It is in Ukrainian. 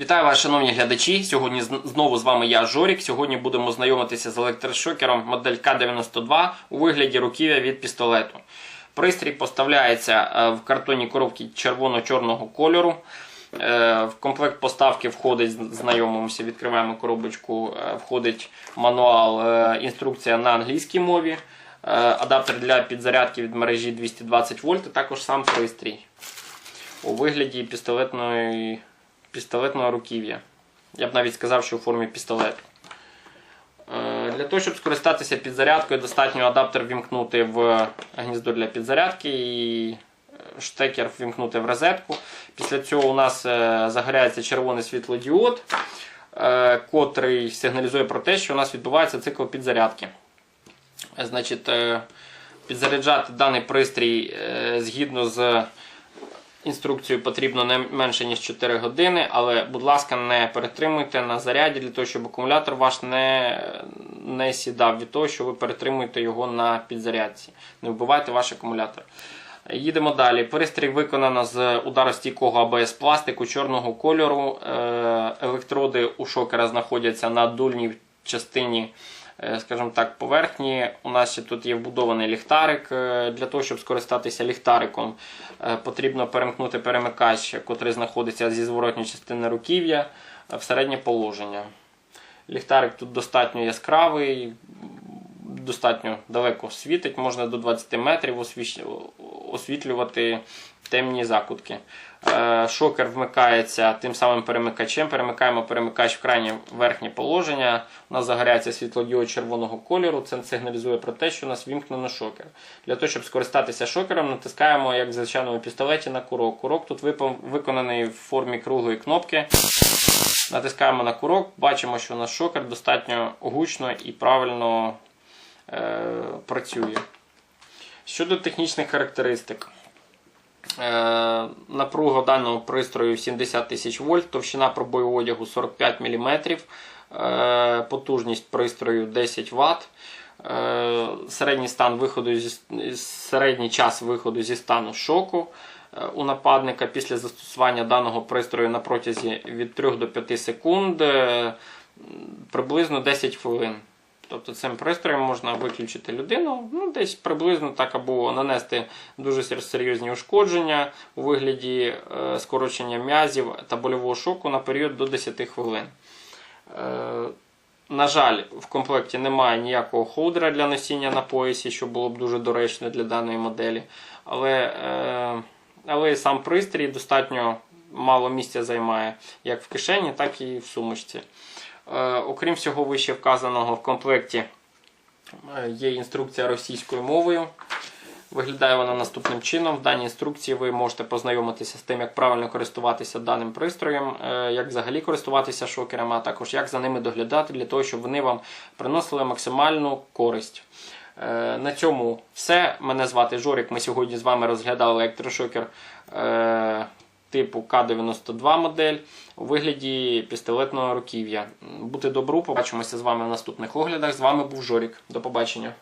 Вітаю вас, шановні глядачі. Сьогодні знову з вами я, Жорік. Сьогодні будемо знайомитися з електрошокером модель К-92 у вигляді руків'я від пістолету. Пристрій поставляється е, в картонній коробці червоно-чорного кольору. Е, в комплект поставки входить, знайомимося, відкриваємо коробочку, е, входить мануал, інструкція на англійській мові адаптер для підзарядки від мережі 220 вольт, а також сам пристрій у вигляді пістолетної, пістолетного руків'я. Я б навіть сказав, що у формі пістолету. Е, Для того, щоб скористатися підзарядкою, достатньо адаптер вімкнути в гніздо для підзарядки і е, штекер вімкнути в розетку. Після цього у нас е, загоряється червоний світлодіод, е, котрий сигналізує про те, що у нас відбувається цикл підзарядки. Значить, е, підзаряджати даний пристрій е, згідно з інструкцією потрібно не менше ніж 4 години, але, будь ласка, не перетримуйте на заряді для того, щоб акумулятор ваш не, не сідав від того, що ви перетримуєте його на підзарядці. Не вбивайте ваш акумулятор. Їдемо далі. Пристрій виконано з ударостійкого АБС пластику чорного кольору. Е, Електроди у шокера знаходяться на дульній частині скажімо так, поверхні. У нас ще тут є вбудований ліхтарик. Е, Для того, щоб скористатися ліхтариком, е, потрібно перемкнути перемикач, який знаходиться зі зворотньої частини руків'я е, в середнє положення. Ліхтарик тут достатньо яскравий, достатньо далеко світить, можна до 20 метрів освітлювати темні закутки. Е, Шокер вмикається тим самим перемикачем. Перемикаємо перемикач в крайнє верхнє положення. У нас загоряється світлодіод червоного кольору. Це сигналізує про те, що у нас вімкнено шокер. Для того, щоб скористатися шокером, натискаємо, як в звичайному пістолеті, на курок. Курок тут виконаний в формі круглої кнопки. Натискаємо на курок, бачимо, що у нас шокер достатньо гучно і правильно е, працює. Щодо технічних характеристик. Е, напруга даного пристрою 70 тисяч вольт, товщина пробою одягу 45 мм, е, потужність пристрою 10 Вт. Е, середній, стан виходу середній час виходу зі стану шоку у нападника після застосування даного пристрою на протязі від 3 до 5 секунд приблизно 10 хвилин. Тобто цим пристроєм можна виключити людину, ну десь приблизно так або нанести дуже серйозні ушкодження у вигляді е, скорочення м'язів та больового шоку на період до 10 хвилин. Е, на жаль, в комплекті немає ніякого холдера для носіння на поясі, що було б дуже доречно для даної моделі. Але, е, але сам пристрій достатньо мало місця займає як в кишені, так і в сумочці. Е, Окрім всього вище вказаного в комплекті е, є інструкція російською мовою. Виглядає вона наступним чином. В даній інструкції ви можете познайомитися з тим, як правильно користуватися даним пристроєм, е, як взагалі користуватися шокерами, а також як за ними доглядати для того, щоб вони вам приносили максимальну користь. На цьому все. Мене звати Жорик. Ми сьогодні з вами розглядали електрошокер типу К92 модель у вигляді пістолетного руків'я. Бути добру, побачимося з вами в наступних оглядах. З вами був Жорік. До побачення.